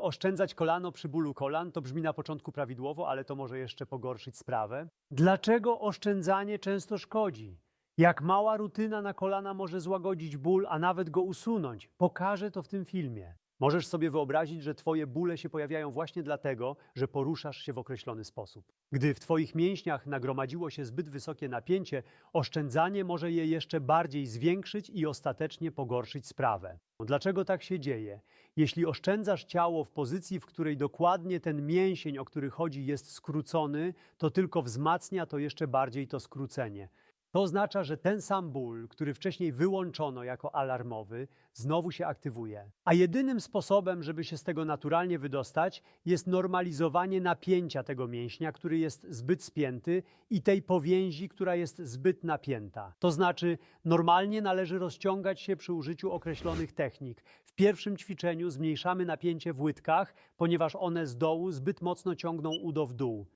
Oszczędzać kolano przy bólu kolan to brzmi na początku prawidłowo, ale to może jeszcze pogorszyć sprawę. Dlaczego oszczędzanie często szkodzi? Jak mała rutyna na kolana może złagodzić ból, a nawet go usunąć? Pokażę to w tym filmie. Możesz sobie wyobrazić, że Twoje bóle się pojawiają właśnie dlatego, że poruszasz się w określony sposób. Gdy w Twoich mięśniach nagromadziło się zbyt wysokie napięcie, oszczędzanie może je jeszcze bardziej zwiększyć i ostatecznie pogorszyć sprawę. Dlaczego tak się dzieje? Jeśli oszczędzasz ciało w pozycji, w której dokładnie ten mięsień, o który chodzi, jest skrócony, to tylko wzmacnia to jeszcze bardziej to skrócenie. To oznacza, że ten sam ból, który wcześniej wyłączono jako alarmowy, znowu się aktywuje. A jedynym sposobem, żeby się z tego naturalnie wydostać, jest normalizowanie napięcia tego mięśnia, który jest zbyt spięty, i tej powięzi, która jest zbyt napięta. To znaczy, normalnie należy rozciągać się przy użyciu określonych technik. W pierwszym ćwiczeniu zmniejszamy napięcie w łydkach, ponieważ one z dołu zbyt mocno ciągną udo w dół.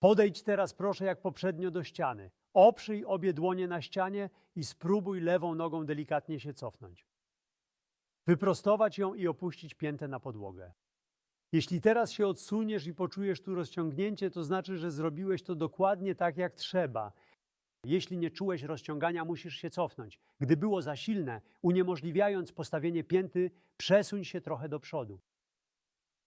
Podejdź teraz proszę jak poprzednio do ściany. Oprzyj obie dłonie na ścianie i spróbuj lewą nogą delikatnie się cofnąć. Wyprostować ją i opuścić piętę na podłogę. Jeśli teraz się odsuniesz i poczujesz tu rozciągnięcie, to znaczy, że zrobiłeś to dokładnie tak, jak trzeba. Jeśli nie czułeś rozciągania, musisz się cofnąć. Gdy było za silne, uniemożliwiając postawienie pięty, przesuń się trochę do przodu.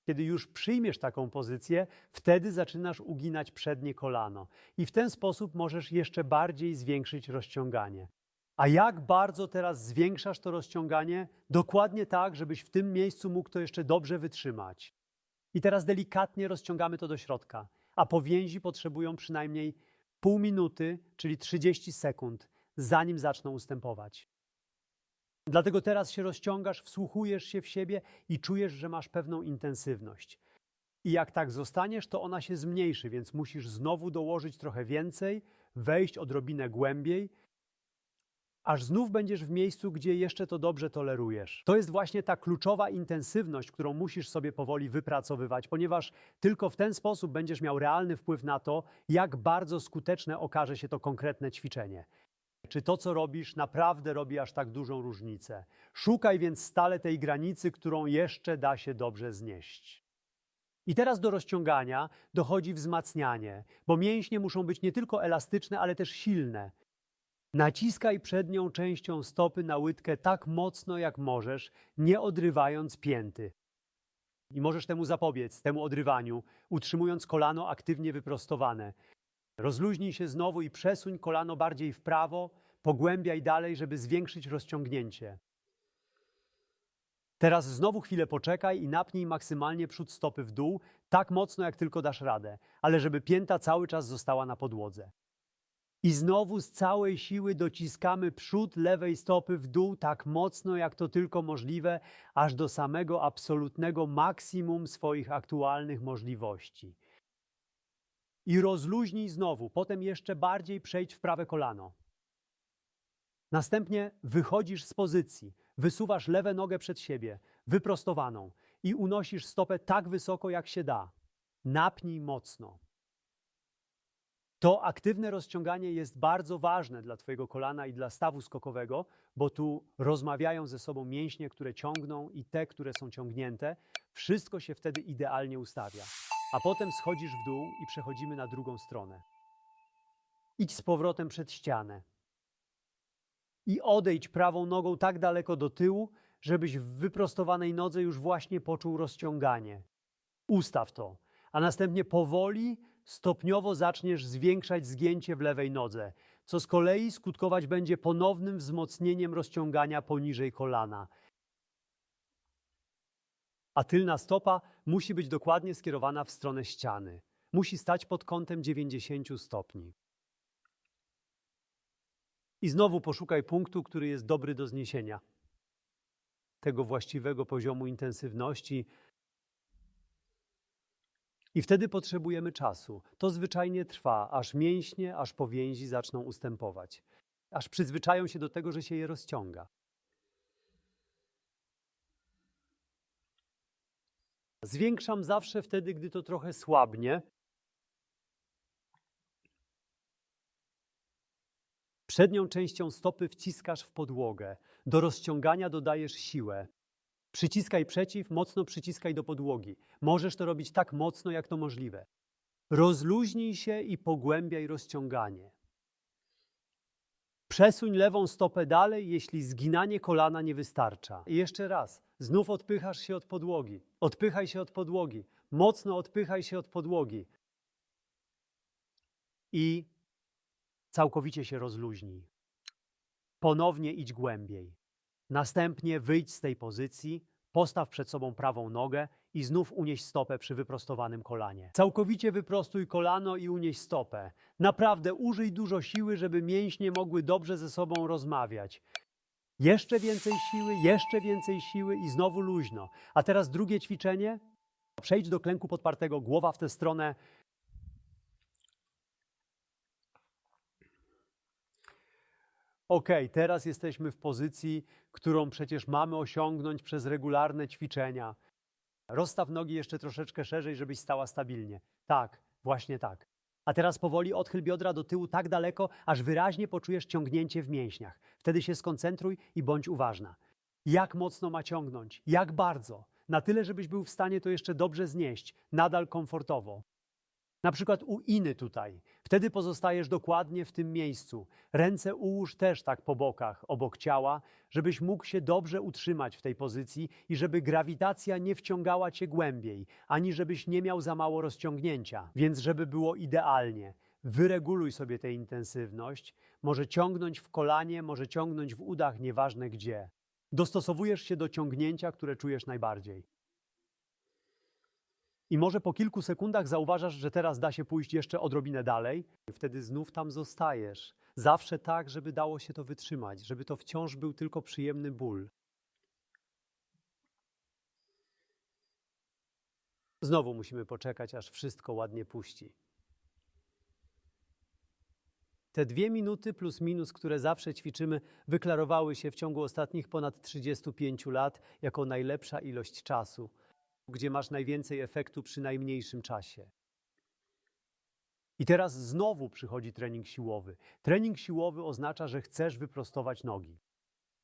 Kiedy już przyjmiesz taką pozycję, wtedy zaczynasz uginać przednie kolano i w ten sposób możesz jeszcze bardziej zwiększyć rozciąganie. A jak bardzo teraz zwiększasz to rozciąganie? Dokładnie tak, żebyś w tym miejscu mógł to jeszcze dobrze wytrzymać. I teraz delikatnie rozciągamy to do środka, a powięzi potrzebują przynajmniej pół minuty, czyli 30 sekund, zanim zaczną ustępować. Dlatego teraz się rozciągasz, wsłuchujesz się w siebie i czujesz, że masz pewną intensywność. I jak tak zostaniesz, to ona się zmniejszy, więc musisz znowu dołożyć trochę więcej, wejść odrobinę głębiej, aż znów będziesz w miejscu, gdzie jeszcze to dobrze tolerujesz. To jest właśnie ta kluczowa intensywność, którą musisz sobie powoli wypracowywać, ponieważ tylko w ten sposób będziesz miał realny wpływ na to, jak bardzo skuteczne okaże się to konkretne ćwiczenie. Czy to, co robisz, naprawdę robi aż tak dużą różnicę? Szukaj więc stale tej granicy, którą jeszcze da się dobrze znieść. I teraz do rozciągania dochodzi wzmacnianie, bo mięśnie muszą być nie tylko elastyczne, ale też silne. Naciskaj przednią częścią stopy na łydkę tak mocno, jak możesz, nie odrywając pięty. I możesz temu zapobiec, temu odrywaniu, utrzymując kolano aktywnie wyprostowane. Rozluźnij się znowu i przesuń kolano bardziej w prawo, pogłębiaj dalej, żeby zwiększyć rozciągnięcie. Teraz znowu chwilę poczekaj i napnij maksymalnie przód stopy w dół, tak mocno jak tylko dasz radę, ale żeby pięta cały czas została na podłodze. I znowu z całej siły dociskamy przód lewej stopy w dół tak mocno, jak to tylko możliwe, aż do samego absolutnego maksimum swoich aktualnych możliwości. I rozluźnij znowu, potem jeszcze bardziej przejdź w prawe kolano. Następnie wychodzisz z pozycji, wysuwasz lewą nogę przed siebie, wyprostowaną i unosisz stopę tak wysoko, jak się da. Napnij mocno. To aktywne rozciąganie jest bardzo ważne dla Twojego kolana i dla stawu skokowego, bo tu rozmawiają ze sobą mięśnie, które ciągną i te, które są ciągnięte. Wszystko się wtedy idealnie ustawia. A potem schodzisz w dół i przechodzimy na drugą stronę. Idź z powrotem przed ścianę. I odejdź prawą nogą tak daleko do tyłu, żebyś w wyprostowanej nodze już właśnie poczuł rozciąganie. Ustaw to, a następnie powoli, stopniowo zaczniesz zwiększać zgięcie w lewej nodze, co z kolei skutkować będzie ponownym wzmocnieniem rozciągania poniżej kolana. A tylna stopa musi być dokładnie skierowana w stronę ściany. Musi stać pod kątem 90 stopni. I znowu poszukaj punktu, który jest dobry do zniesienia. Tego właściwego poziomu intensywności. I wtedy potrzebujemy czasu. To zwyczajnie trwa, aż mięśnie, aż powięzi zaczną ustępować. Aż przyzwyczają się do tego, że się je rozciąga. Zwiększam zawsze wtedy, gdy to trochę słabnie. Przednią częścią stopy wciskasz w podłogę. Do rozciągania dodajesz siłę. Przyciskaj przeciw, mocno przyciskaj do podłogi. Możesz to robić tak mocno, jak to możliwe. Rozluźnij się i pogłębiaj rozciąganie. Przesuń lewą stopę dalej, jeśli zginanie kolana nie wystarcza. I jeszcze raz, znów odpychasz się od podłogi. Odpychaj się od podłogi. Mocno odpychaj się od podłogi. I całkowicie się rozluźnij. Ponownie idź głębiej. Następnie wyjdź z tej pozycji, postaw przed sobą prawą nogę i znów unieś stopę przy wyprostowanym kolanie. Całkowicie wyprostuj kolano i unieś stopę. Naprawdę użyj dużo siły, żeby mięśnie mogły dobrze ze sobą rozmawiać. Jeszcze więcej siły, jeszcze więcej siły i znowu luźno. A teraz drugie ćwiczenie. Przejdź do klęku podpartego, głowa w tę stronę. Ok, teraz jesteśmy w pozycji, którą przecież mamy osiągnąć przez regularne ćwiczenia. Rozstaw nogi jeszcze troszeczkę szerzej, żebyś stała stabilnie. Tak, właśnie tak. A teraz powoli odchyl biodra do tyłu tak daleko, aż wyraźnie poczujesz ciągnięcie w mięśniach. Wtedy się skoncentruj i bądź uważna. Jak mocno ma ciągnąć? Jak bardzo? Na tyle, żebyś był w stanie to jeszcze dobrze znieść, nadal komfortowo. Na przykład u iny tutaj. Wtedy pozostajesz dokładnie w tym miejscu. Ręce ułóż też tak po bokach, obok ciała, żebyś mógł się dobrze utrzymać w tej pozycji i żeby grawitacja nie wciągała cię głębiej, ani żebyś nie miał za mało rozciągnięcia. Więc żeby było idealnie, wyreguluj sobie tę intensywność. Może ciągnąć w kolanie, może ciągnąć w udach, nieważne gdzie. Dostosowujesz się do ciągnięcia, które czujesz najbardziej. I może po kilku sekundach zauważasz, że teraz da się pójść jeszcze odrobinę dalej. Wtedy znów tam zostajesz. Zawsze tak, żeby dało się to wytrzymać, żeby to wciąż był tylko przyjemny ból. Znowu musimy poczekać, aż wszystko ładnie puści. Te dwie minuty plus minus, które zawsze ćwiczymy, wyklarowały się w ciągu ostatnich ponad 35 lat jako najlepsza ilość czasu gdzie masz najwięcej efektu przy najmniejszym czasie. I teraz znowu przychodzi trening siłowy. Trening siłowy oznacza, że chcesz wyprostować nogi.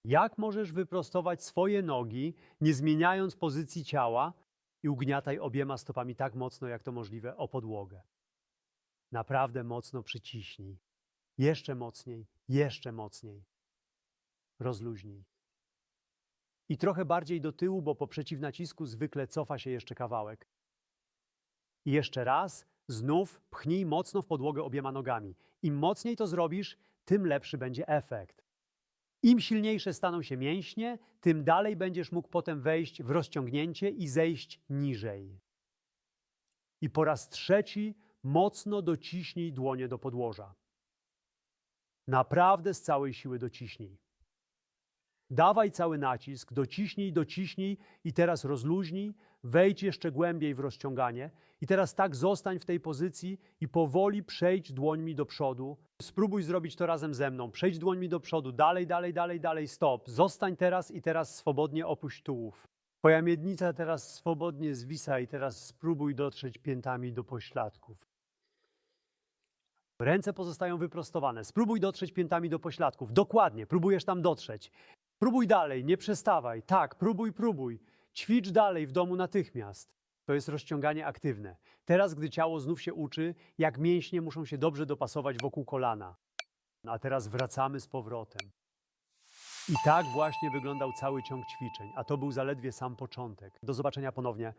Jak możesz wyprostować swoje nogi, nie zmieniając pozycji ciała i ugniataj obiema stopami tak mocno, jak to możliwe, o podłogę? Naprawdę mocno przyciśnij. Jeszcze mocniej, jeszcze mocniej. Rozluźnij i trochę bardziej do tyłu, bo po przeciwnacisku zwykle cofa się jeszcze kawałek. I jeszcze raz, znów pchnij mocno w podłogę obiema nogami. Im mocniej to zrobisz, tym lepszy będzie efekt. Im silniejsze staną się mięśnie, tym dalej będziesz mógł potem wejść w rozciągnięcie i zejść niżej. I po raz trzeci mocno dociśnij dłonie do podłoża. Naprawdę z całej siły dociśnij. Dawaj cały nacisk, dociśnij, dociśnij i teraz rozluźnij, wejdź jeszcze głębiej w rozciąganie i teraz tak zostań w tej pozycji i powoli przejdź dłońmi do przodu. Spróbuj zrobić to razem ze mną. Przejdź dłońmi do przodu, dalej, dalej, dalej, dalej, stop. Zostań teraz i teraz swobodnie opuść tułów. Twoja miednica teraz swobodnie zwisa i teraz spróbuj dotrzeć piętami do pośladków. Ręce pozostają wyprostowane. Spróbuj dotrzeć piętami do pośladków. Dokładnie, próbujesz tam dotrzeć. Próbuj dalej, nie przestawaj. Tak, próbuj, próbuj. Ćwicz dalej w domu natychmiast. To jest rozciąganie aktywne. Teraz, gdy ciało znów się uczy, jak mięśnie muszą się dobrze dopasować wokół kolana. A teraz wracamy z powrotem. I tak właśnie wyglądał cały ciąg ćwiczeń, a to był zaledwie sam początek. Do zobaczenia ponownie